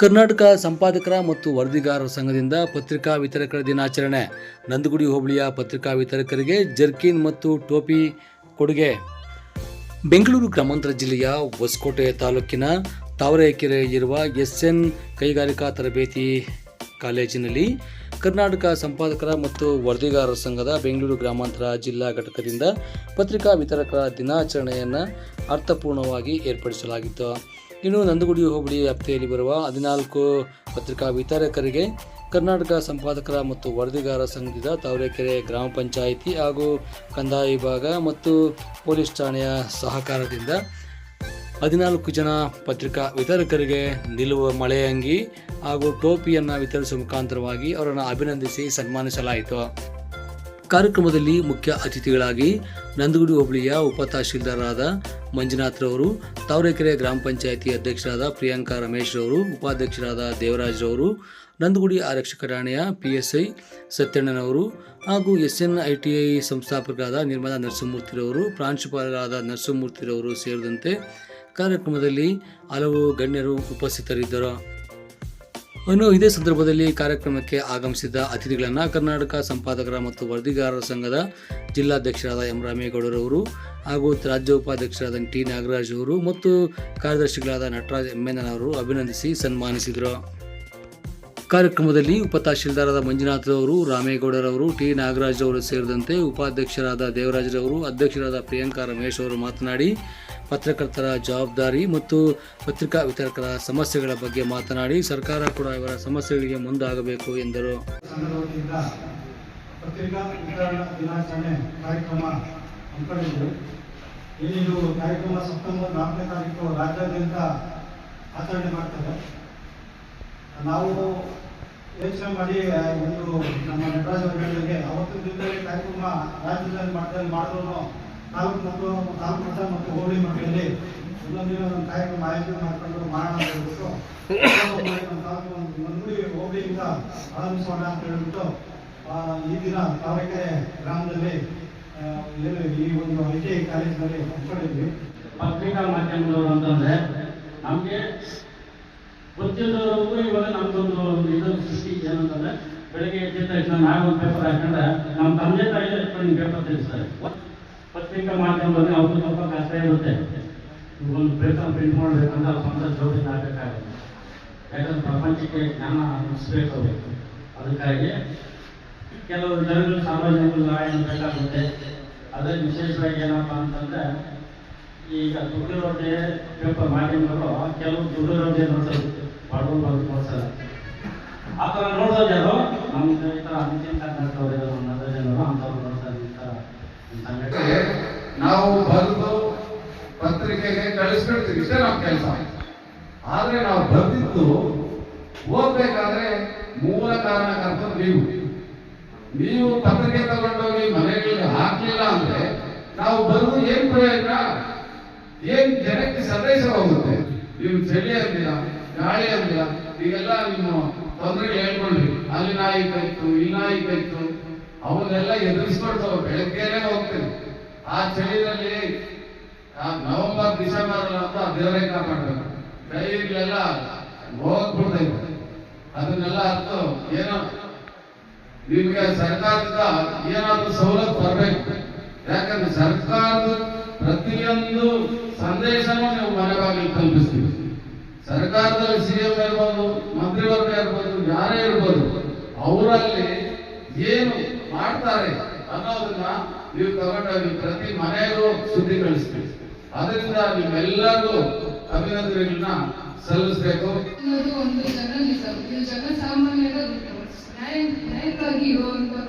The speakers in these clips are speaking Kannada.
ಕರ್ನಾಟಕ ಸಂಪಾದಕರ ಮತ್ತು ವರದಿಗಾರರ ಸಂಘದಿಂದ ಪತ್ರಿಕಾ ವಿತರಕರ ದಿನಾಚರಣೆ. ನಂದಗುಡಿ ಹೋಬಳಿಯ ಪತ್ರಿಕಾ ವಿತರಕರಿಗೆ ಜರ್ಕಿನ್ ಮತ್ತು ಟೋಪಿ ಕೊಡುಗೆ. ಬೆಂಗಳೂರು ಗ್ರಾಮಾಂತರ ಜಿಲ್ಲೆಯ ಹೊಸಕೋಟೆ ತಾಲೂಕಿನ ತಾವರೆಕೆರೆ ಇರುವ ಎಸ್ಎನ್ ಕೈಗಾರಿಕಾ ತರಬೇತಿ ಕಾಲೇಜಿನಲ್ಲಿ ಕರ್ನಾಟಕ ಸಂಪಾದಕರ ಮತ್ತು ವರದಿಗಾರರ ಸಂಘದ ಬೆಂಗಳೂರು ಗ್ರಾಮಾಂತರ ಜಿಲ್ಲಾ ಘಟಕದಿಂದ ಪತ್ರಿಕಾ ವಿತರಕರ ದಿನಾಚರಣೆಯನ್ನು ಅರ್ಥಪೂರ್ಣವಾಗಿ ಏರ್ಪಡಿಸಲಾಗಿತ್ತು. ಇನ್ನು ನಂದಗುಡಿ ಹೋಬಳಿ ವ್ಯಾಪ್ತಿಯಲ್ಲಿ ಬರುವ ಹದಿನಾಲ್ಕು ಪತ್ರಿಕಾ ವಿತರಕರಿಗೆ ಕರ್ನಾಟಕ ಸಂಪಾದಕರ ಮತ್ತು ವರದಿಗಾರರ ಸಂಘದ ತಾವರೆಕೆರೆ ಗ್ರಾಮ ಪಂಚಾಯಿತಿ ಹಾಗೂ ಕಂದಾಯ ವಿಭಾಗ ಮತ್ತು ಪೊಲೀಸ್ ಠಾಣೆಯ ಸಹಕಾರದಿಂದ ಹದಿನಾಲ್ಕು ಜನ ಪತ್ರಿಕಾ ವಿತರಕರಿಗೆ ನಿಲ್ಲುವ ಮಳೆಯಂಗಿ ಹಾಗೂ ಟೋಪಿಯನ್ನು ವಿತರಿಸುವ ಮುಖಾಂತರವಾಗಿ ಅವರನ್ನು ಅಭಿನಂದಿಸಿ ಸನ್ಮಾನಿಸಲಾಯಿತು. ಕಾರ್ಯಕ್ರಮದಲ್ಲಿ ಮುಖ್ಯ ಅತಿಥಿಗಳಾಗಿ ನಂದಗುಡಿ ಹೋಬಳಿಯ ಉಪ ತಹಶೀಲ್ದಾರರಾದ ಮಂಜುನಾಥ್ರವರು ತಾವರೆಕೆರೆ ಗ್ರಾಮ ಪಂಚಾಯಿತಿ ಅಧ್ಯಕ್ಷರಾದ ಪ್ರಿಯಾಂಕಾ ರಮೇಶ್ ರವರು, ಉಪಾಧ್ಯಕ್ಷರಾದ ದೇವರಾಜ್ರವರು ನಂದಗುಡಿ ಆರಕ್ಷಕ ಠಾಣೆಯ ಪಿ ಎಸ್ ಐ ಸತ್ಯಣ್ಣನವರು ಹಾಗೂ S N I T I ಸಂಸ್ಥಾಪಕರಾದ ನಿರ್ಮಲಾ ನರಸಿಂಹಮೂರ್ತಿರವರು ಪ್ರಾಂಶುಪಾಲರಾದ ನರಸಿಂಹಮೂರ್ತಿರವರು ಸೇರಿದಂತೆ ಕಾರ್ಯಕ್ರಮದಲ್ಲಿ ಹಲವು ಗಣ್ಯರು ಉಪಸ್ಥಿತರಿದ್ದರು. ಇನ್ನು ಇದೇ ಸಂದರ್ಭದಲ್ಲಿ ಕಾರ್ಯಕ್ರಮಕ್ಕೆ ಆಗಮಿಸಿದ ಅತಿಥಿಗಳನ್ನು ಕರ್ನಾಟಕ ಸಂಪಾದಕರ ಮತ್ತು ವರದಿಗಾರರ ಸಂಘದ ಜಿಲ್ಲಾಧ್ಯಕ್ಷರಾದ ಎಂ ರಾಮೇಗೌಡರವರು ಹಾಗೂ ರಾಜ್ಯ ಉಪಾಧ್ಯಕ್ಷರಾದ ಟಿ ನಾಗರಾಜ್ ಅವರು ಮತ್ತು ಕಾರ್ಯದರ್ಶಿಗಳಾದ ನಟರಾಜ್ ಎಮ್ಮೆನನ್ ಅವರು ಅಭಿನಂದಿಸಿ ಸನ್ಮಾನಿಸಿದರು. ಕಾರ್ಯಕ್ರಮದಲ್ಲಿ ಉಪ ಮಂಜುನಾಥರವರು ಮಂಜುನಾಥ್ರವರು ರಾಮೇಗೌಡರವರು ಟಿ ನಾಗರಾಜ್ ಅವರು ಸೇರಿದಂತೆ ಉಪಾಧ್ಯಕ್ಷರಾದ ದೇವರಾಜ್ರವರು ಅಧ್ಯಕ್ಷರಾದ ಪ್ರಿಯಾಂಕಾ ರಮೇಶ್ ಅವರು ಮಾತನಾಡಿ ಪತ್ರಕರ್ತರ ಜವಾಬ್ದಾರಿ ಮತ್ತು ಪತ್ರಿಕಾ ವಿತರಕರ ಸಮಸ್ಯೆಗಳ ಬಗ್ಗೆ ಮಾತನಾಡಿ ಸರ್ಕಾರ ಕೂಡ ಇವರ ಸಮಸ್ಯೆಗಳಿಗೆ ಮುಂದಾಗಬೇಕು ಎಂದರು. ಪತ್ರಿಕಾ ವಿತರಣಾ ದಿನಾಚರಣೆ ಕಾರ್ಯಕ್ರಮ ಹಮ್ಮಿಕೊಂಡಿದ್ದು ಇದು ಕಾರ್ಯಕ್ರಮ ಸೆಪ್ಟೆಂಬರ್ ನಾಲ್ಕನೇ ತಾರೀಕು ರಾಜ್ಯಾದ್ಯಂತ ಆಚರಣೆ ಮಾಡ್ತಾರೆ ನಾವು ಯೋಚನೆ ಮಾಡಿ ಒಂದು ನಮ್ಮ ನಟರಾಜ್ ಅವರುಗಳಿಗೆ ಅವತ್ತಿನ ದಿನದಲ್ಲಿ ಕಾರ್ಯಕ್ರಮ ರಾಜ್ಯದಲ್ಲಿ ಮಟ್ಟದಲ್ಲಿ ಮಾಡಿದ್ರು ತಾಲೂಕು ಮತ್ತು ತಾಲೂಕು ಮಟ್ಟ ಮತ್ತು ಹೋಬಳಿ ಮಟ್ಟದಲ್ಲಿ ಒಂದೊಂದಿನ ಒಂದು ಕಾರ್ಯಕ್ರಮ ಆಯೋಜನೆ ಮಾಡ್ಕೊಂಡು ಮಾಡೋಣ ಹೇಳ್ಬಿಟ್ಟು ತಾಲೂಕು ಮಂಗುಡಿ ಹೋಬಳಿಯಿಂದ ಆರಂಭಿಸೋಣ ಅಂತ ಹೇಳ್ಬಿಟ್ಟು ಈ ದಿನ ತಾವರೆಕೆರೆ ಗ್ರಾಮದಲ್ಲಿ ಈ ಒಂದು ಐ ಟಿ ಐ ಕಾಲೇಜಿನಲ್ಲಿ ಹಮ್ಮಿಕೊಂಡಿದ್ವಿ ಪತ್ರಿಕಾ ಮಾಧ್ಯಮದವರು ಅಂತಂದ್ರೆ ನಮಗೆ ಗೊತ್ತಿಲ್ಲದವ್ರಿಗೂ ಇವಾಗ ನಮ್ದೊಂದು ಇದೊಂದು ಸೃಷ್ಟಿ ಏನಂತಂದ್ರೆ ಬೆಳಗ್ಗೆ ಎದ್ದ ತಕ್ಷಣ ನಾವೊಂದು ಪೇಪರ್ ಹಾಕೊಂಡ್ರೆ ನಮ್ಮ ತಂದೆ ತಾಯಿ ಪೇಪರ್ ತಿಳಿಸ್ತಾರೆ ಪತ್ರಿಕಾ ಮಾಧ್ಯಮದಲ್ಲಿ ಅವ್ರಿಗೆ ಸ್ವಲ್ಪ ಕಷ್ಟ ಇರುತ್ತೆ. ಒಂದು ಪೇಪರ್ ಪ್ರಿಂಟ್ ಮಾಡಬೇಕಂದ್ರೆ ಅವ್ರ ಸ್ವಂತ ಜೋಡಿನ ಹಾಕಕ್ಕಾಗಲ್ಲ. ಯಾಕಂದ್ರೆ ಪ್ರಪಂಚಕ್ಕೆ ಜ್ಞಾನ ಹಂಚ್ಬೇಕು ಅದಕ್ಕಾಗಿ ಕೆಲವು ಜನಗಳು ಸಾರ್ವಜನಿಕರು ಸಹಾಯ ಬೇಕಾಗುತ್ತೆ ಅದೇ ವಿಶೇಷವಾಗಿ ಏನಪ್ಪ ಅಂತಂದ್ರೆ, ಈಗ ದುಡ್ಡಿರೋದೇ ಪೇಪರ್ ಮಾಧ್ಯಮಗಳು ಕೆಲವು ದುಡ್ಡಿರೋದೇ ನೋಡ್ತಾರೆ. ಬಡವರು ಬಂದು ನೋಡ್ತಾರೆ ಆ ಥರ ನೋಡೋದು ಯಾರು? ನಮ್ಮ ಈ ಥರ ಅಂತಿಮ ಕರ್ನಾಟಕದವರು ಇದ್ದಾರೆ ನಮ್ಮ ಜನರು ಅಂಥವ್ರು ನೋಡ್ತಾರೆ ಈ ಥರ ಸಂಘಟನೆ ನಾವು ಬರೆದು ಪತ್ರಿಕೆಗೆ ಕಳಿಸ್ಬಿಡ್ತೀವಿ ಇಷ್ಟೇ ನಮ್ಮ ಕೆಲಸ. ಆದ್ರೆ ನಾವು ಬರ್ತಿದ್ದು ಓದ್ಬೇಕಾದ್ರೆ ಮೂಲ ಕಾರಣಕ್ಕಂತ ನೀವು. ನೀವು ಪತ್ರಿಕೆ ತಗೊಂಡೋಗಿ ಮನೆಗಳಿಗೆ ಹಾಕ್ಲಿಲ್ಲ ಅಂದ್ರೆ ನಾವು ಬರೆದು ಏನ್ ಪ್ರಯೋಜನ? ಏನ್ ಜನಕ್ಕೆ ಸಂದೇಶ ಹೋಗುತ್ತೆ? ನೀವು ಚಳಿ ಅಂದಿಲ್ಲ ಗಾಳಿ ಅಂದಿಲ್ಲ ಈಗೆಲ್ಲ ನಿಮ್ಮ ತೊಂದರೆ ಹೇಳ್ಕೊಂಡ್ರಿ. ಅಲ್ಲಿ ನಾಯಿ ಕೈತು ಇಲ್ಲಿ ನಾಯಿ ಕೈತು ಅವನ್ನೆಲ್ಲ ಎದುರಿಸ್ಕೊಳ್ತಾವ ಬೆಳಗ್ಗೆನೆ ಹೋಗ್ತೇವೆ ಆ ಚಳಿನಲ್ಲಿ ನವೆಂಬರ್ ಡಿಸೆಂಬರ್ ಅಂತ ದೇವರೇ ಕಾಪಾಡ್ಬೇಕು. ಕೈಗಳೆಲ್ಲ ಹೋಗ್ಬಿಡ್ತೈತೆ ಅದನ್ನೆಲ್ಲ ಅರ್ಥ ಏನೋ ನಿಮಗೆ ಸರ್ಕಾರದಿಂದ ಏನಾದ್ರೂ ಸವಲತ್ತು ಬರಬೇಕು ಯಾಕಂದ್ರೆ ಸರ್ಕಾರದ ಪ್ರತಿಯೊಂದು ಸಂದೇಶನೂ ನೀವು ಮನೆ ಬಾಗಿಲು ತಲುಪಿಸ್ತೀವಿ. ಸರ್ಕಾರದಲ್ಲಿ ಸಿಎಂ ಇರ್ಬೋದು, ಮಂತ್ರಿವರ್ಗ ಇರ್ಬೋದು, ಯಾರೇ ಇರ್ಬೋದು, ಅವರಲ್ಲಿ ಏನು ಮಾಡ್ತಾರೆ ಅನ್ನೋದನ್ನ ನೀವು ತಗೊಂಡೋಗಿ ಪ್ರತಿ ಮನೆಗೂ ಸುದ್ದಿ ಕಳಿಸ್ತೀವಿ. ಅದರಿಂದ ನಿಮ್ಮೆಲ್ಲರಿಗೂ ಅಭಿನಂದನೆಗಳನ್ನ ಸಲ್ಲಿಸಬೇಕು. ಒಂದು ನ್ಯಾಯಕ್ಕಾಗಿ ಇರುವಂತಹ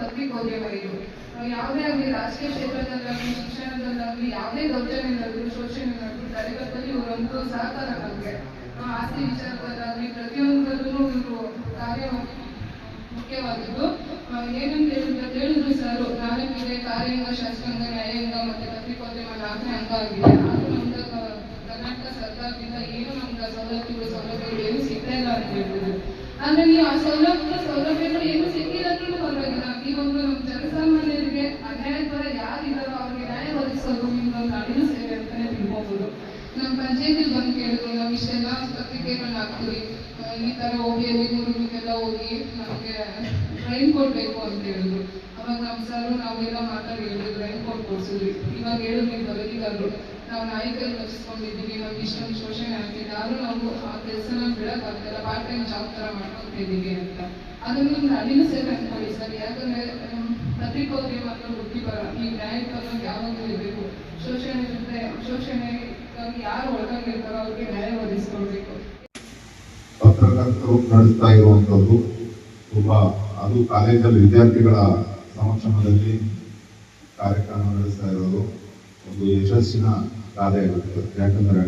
ನಾವು ಯಾವುದೇ ಆಗಲಿ ರಾಜಕೀಯ ಕ್ಷೇತ್ರದಲ್ಲಾಗಲಿ, ಶಿಕ್ಷಣದಲ್ಲಾಗಲಿ, ಯಾವುದೇ ದೌರ್ಜನ್ಯ ನಡೆದ್ರು ಶೋಷಣೆ ನಡೆದ್ರು ತಡೆಗಟ್ಟಲ್ಲಿ ಇವರೊಂದು ಸಹಕಾರ ನಮಗೆ. ಆಸ್ತಿ ವಿಚಾರದಲ್ಲಾಗಲಿ ಪ್ರತಿಯೊಂದರಲ್ಲೂ ಇವರು ಕಾರ್ಯ ಮುಖ್ಯವಾದದ್ದು ಏನಂತ ಹೇಳಿದ್ರೆ ಹೇಳಿದ್ರು ಸರ್ ನಾಲ್ಕಿದೆ ಕಾರ್ಯಾಂಗ ಶಾಸ್ತ್ರಾಂಗ ನ್ಯಾಯಾಂಗ ಆಗಿದೆ ಆದ್ರೂ ನಮ್ದು ಕರ್ನಾಟಕ ಸರ್ಕಾರದಿಂದ ಏನು ನಮ್ಗೆ ಸವಲತ್ತುಗಳು ಸೌಲಭ್ಯಗಳು ಏನು ಸಿಗ್ತಾ ಇಲ್ಲ ಅಂತ ಹೇಳಿದ್ರು ಆದ್ರೆ ನೀವು ಆ ಸೌಲಭ್ಯ ಸೌಲಭ್ಯಗಳು ಏನು ಸಿಕ್ಕಿಲ್ಲ ಅಂದ್ರೂ ಪರವಾಗಿಲ್ಲ ಒಂದು ನಮ್ಮ ಜನಸಾಮಾನ್ಯರಿಗೆ ಅನ್ಯಾಯದ ಯಾರಿದಾರೋ ಯಾರಿದ್ದಾರೋ ಅವ್ರಿಗೆ ನ್ಯಾಯ ಒದಗಿಸೋದು ನಿಮ್ದೊಂದು ನಾಡಿನ ಸೇವೆ ಅಂತಾನೆ ತಿಳ್ಕೊಬಹುದು ನಮ್ಮ ಪಂಚಾಯತಿಗೆ ಬಂದು ಕೇಳಿದ್ರು ನಾವು ಇಷ್ಟೆಲ್ಲ ಪತ್ರಿಕೆಗಳನ್ನ ಹಾಕ್ತೀವಿ. ಈ ತರ ಹೋಗಿ ಊರುಗಳಿಗೆಲ್ಲ ಹೋಗಿ ನಮಗೆ ಟ್ರೈನ್ ಕೊಡ್ಬೇಕು ಅಂತ ಹೇಳಿದ್ರು. ಅವಾಗ ನಮ್ಮ ಸರ್ ನಾವೆಲ್ಲ ಮಾತಾಡಿ ಕೊಡ್ಸಿದ್ವಿ ಇವಾಗ ಹೇಳಿದ್ರೆ ಬರೋದಿಗಾದ್ರು ನಾವು ನಾಯಿಕಲ್ಲಿ ರಚಿಸ್ಕೊಂಡಿದ್ದೀವಿ ನಮ್ಗೆ ಇಷ್ಟೊಂದು ಶೋಷಣೆ ಆಗ್ತಿದೆ ಆದ್ರೂ ನಾವು ಆ ಕೆಲಸನ ಬಿಡಕ್ಕಾಗ್ತಿಲ್ಲ. ಪಾರ್ಟ್ ಟೈಮ್ ಜಾಬ್ ಥರ ಮಾಡ್ಕೊತಿದ್ದೀವಿ ಅಂತ. ಅದನ್ನು ನಿಮ್ಗೆ ಅಲ್ಲಿನೂ ಸೇರಿ ಅನ್ಕೊಳ್ಳಿ ಸರ್. ಯಾಕಂದ್ರೆ ಪತ್ರಿಕೋದ್ಯಮ ಮಾತ್ರ ವೃತ್ತಿ ಬರ ಈ ನ್ಯಾಯಕ್ಕಾಗಿ ಯಾವಾಗಲೂ ಇರಬೇಕು. ಶೋಷಣೆ ಜೊತೆ, ಶೋಷಣೆಗಾಗಿ ಯಾರು ಒಳಗಾಗಿರ್ತಾರೋ ಅವ್ರಿಗೆ ನ್ಯಾಯ ಒದಗಿಸ್ಕೊಳ್ಬೇಕು. ಪತ್ರಕರ್ತರು ನಡೆಸ್ತಾ ಇರುವಂತದ್ದು ತುಂಬಾ, ಅದು ಕಾಲೇಜಲ್ಲಿ ವಿದ್ಯಾರ್ಥಿಗಳ ಸಮಕ್ಷಮದಲ್ಲಿ ಕಾರ್ಯಕ್ರಮ ನಡೆಸ್ತಾ ಇರೋದು ಒಂದು ಯಶಸ್ಸಿನ ಕಾರ್ಯ ಇರುತ್ತೆ ಯಾಕಂದ್ರೆ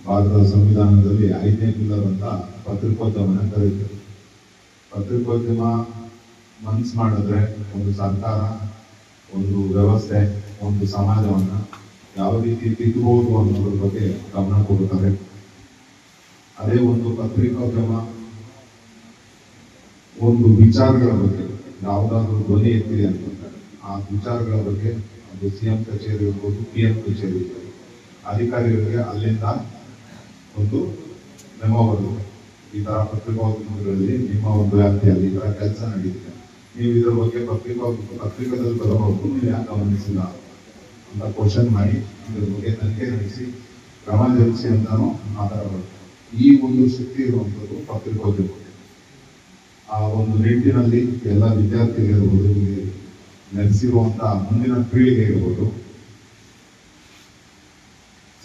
ಭಾರತದ ಸಂವಿಧಾನದಲ್ಲಿ ಐದನೇ ಪಿಲ್ಲರ್ ಅಂತ ಪತ್ರಿಕೋದ್ಯಮನ ಕರೀತಾರೆ ಪತ್ರಿಕೋದ್ಯಮ ಮನ್ಸು ಮಾಡಿದ್ರೆ ಒಂದು ಸರ್ಕಾರ, ಒಂದು ವ್ಯವಸ್ಥೆ, ಒಂದು ಸಮಾಜವನ್ನ ಯಾವ ರೀತಿ ತಿದ್ದಬಹುದು ಅನ್ನೋದ್ರ ಬಗ್ಗೆ ಗಮನ ಕೊಡುತ್ತಾರೆ. ಅದೇ ಒಂದು ಪತ್ರಿಕೋದ್ಯಮ ಒಂದು ವಿಚಾರಗಳ ಬಗ್ಗೆ ಯಾವುದಾದ್ರೂ ಧ್ವನಿ ಎತ್ತಿದೆ ಅಂತಂದ್ರೆ ಆ ವಿಚಾರಗಳ ಬಗ್ಗೆ ಅದು ಸಿ ಎಂ ಕಚೇರಿ ಇರ್ಬೋದು, ಪಿ ಎಂ ಕಚೇರಿ ಇರ್ಬೋದು, ಅಧಿಕಾರಿಗಳಿಗೆ ಅಲ್ಲಿಂದ ಒಂದು ಮೆಮೋ ಈ ಥರ ಪತ್ರಿಕೋದ್ಯಮಗಳಲ್ಲಿ ನಿಮ್ಮ ಒಂದು ವ್ಯಾಪ್ತಿಯಲ್ಲಿ ಈ ಥರ ಕೆಲಸ ನಡೀತಿದೆ. ನೀವು ಇದರ ಬಗ್ಗೆ ಪತ್ರಿಕಾ ಪತ್ರಿಕಾದಲ್ಲಿ ಬರಬಹುದು ನೀವು ಯಾಕೆ ಗಮನಿಸಿಲ್ಲ ಅಂತ ಕ್ವಶನ್ ಮಾಡಿ, ಇದ್ರ ಬಗ್ಗೆ ತನಿಖೆ ನಡೆಸಿ, ಕ್ರಮ ಜರುಗಿಸಿ ಅಂತಾನು ಮಾತಾಡಬಹುದು ಈ ಒಂದು ಶಕ್ತಿ ಇರುವಂಥದ್ದು ಪತ್ರಿಕೋದ್ಯಮ ಆ ಒಂದು ನಿಟ್ಟಿನಲ್ಲಿ ಎಲ್ಲ ವಿದ್ಯಾರ್ಥಿಗಳಿರ್ಬೋದು ಇಲ್ಲಿ ನೆಲೆಸಿರುವಂತಹ ಮುಂದಿನ ಪೀಳಿಗೆ ಇರ್ಬೋದು.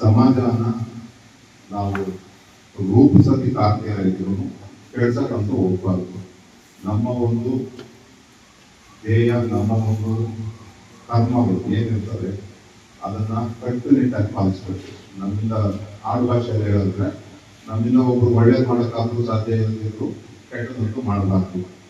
ಸಮಾಜವನ್ನ ನಾವು ರೂಪಿಸೋದಕ್ಕೆ ಆಗ್ತಾ ಇದ್ರು ಅಂತೂ ಹೋಗ್ಬಾರ್ದು. ನಮ್ಮ ಒಂದು ಧ್ಯೇಯ, ನಮ್ಮ ಒಂದು ಕರ್ಮಗಳು ಏನಿರ್ತವೆ, ಅದನ್ನ ಕಟ್ಟುನಿಟ್ಟಾಗಿ ಪಾಲಿಸ್ಬೇಕು. ನಮ್ಮಿಂದ ಆಡು ಭಾಷೆಯಲ್ಲಿ ಹೇಳಿದ್ರೆ, ನಮ್ಮಿಂದ ಒಬ್ರು ಒಳ್ಳೇದು ಮಾಡೋಕ್ಕಾದ್ರೂ ಸಾಧ್ಯ ಇಲ್ಲದಿದ್ರು ಕೆಟ್ಟದಂತೂ ಮಾಡಬಾರ್ದು.